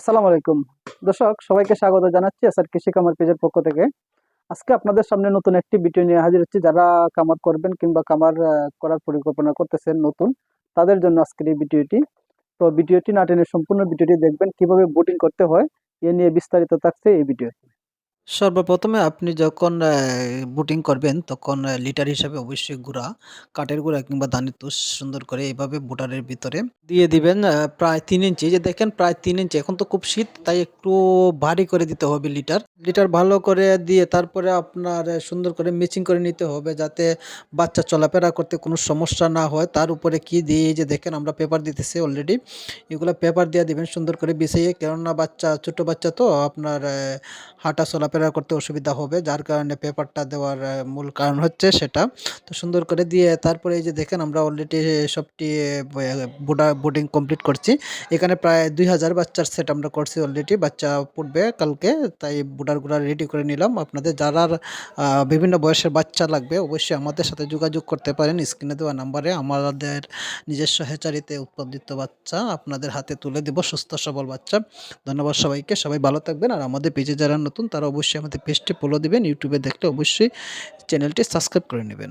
আসসালামু আলাইকুম। দর্শক, সবাইকে স্বাগত জানাচ্ছি এসআর কৃষি কামার পেজের পক্ষ থেকে। আজকে আপনাদের সামনে নতুন একটি ভিডিও নিয়ে হাজির হচ্ছি। যারা কামার করবেন কিংবা কামার করার পরিকল্পনা করতেছেন নতুন, তাদের জন্য আজকের এই ভিডিওটি তো ভিডিওটি না টেনে সম্পূর্ণ ভিডিওটি দেখবেন কীভাবে বোটিং করতে হয়, এ নিয়ে বিস্তারিত থাকছে এই ভিডিও সর্বপ্রথমে আপনি যখন বুটিং করবেন, তখন লিটার হিসাবে অবশ্যই গুঁড়া, কাঠের গুঁড়া কিংবা ধানের তুষ সুন্দর করে এইভাবে বুটারের ভিতরে দিয়ে দিবেন প্রায় তিন ইঞ্চি যে দেখেন প্রায় তিন ইঞ্চি এখন তো খুব শীত, তাই একটু ভারী করে দিতে হবে লিটার লিটার ভালো করে দিয়ে তারপরে আপনার সুন্দর করে মিচিং করে নিতে হবে যাতে বাচ্চা চলাফেরা করতে কোনো সমস্যা না হয়। তার উপরে কি দিয়ে যে দেখেন আমরা পেপার দিতেছি অলরেডি এগুলো পেপার দিয়ে দিবেন সুন্দর করে বিছিয়ে। কেননা বাচ্চা, ছোট বাচ্চা তো, আপনার হাঁটা চলাফেরা করতে অসুবিধা হবে, যার কারণে পেপারটা দেওয়ার মূল কারণ হচ্ছে সেটা। তো সুন্দর করে দিয়ে তারপরে এই যে দেখেন আমরা অলরেডি সবটি বোর্ডা বোর্ডিং কমপ্লিট করছি। এখানে প্রায় দুই হাজার বাচ্চার সেট আমরা করছি অলরেডি বাচ্চা পড়বে কালকে, তাই বোর্ডারগুলো রেডি করে নিলাম। আপনাদের যারা বিভিন্ন বয়সের বাচ্চা লাগবে, অবশ্যই আমাদের সাথে যোগাযোগ করতে পারেন। স্ক্রিনে দেওয়া নাম্বারে আমাদের নিজস্ব হেচারিতে উৎপাদিত বাচ্চা আপনাদের হাতে তুলে দেব, সুস্থ সবল বাচ্চা। ধন্যবাদ সবাইকে, সবাই ভালো থাকবেন। আর আমাদের পেজে যারা নতুন, তারা অবশ্যই আমাদের পেজটি ফলো দেবেন ইউটিউবে দেখলে অবশ্যই চ্যানেলটি সাবস্ক্রাইব করে নেবেন।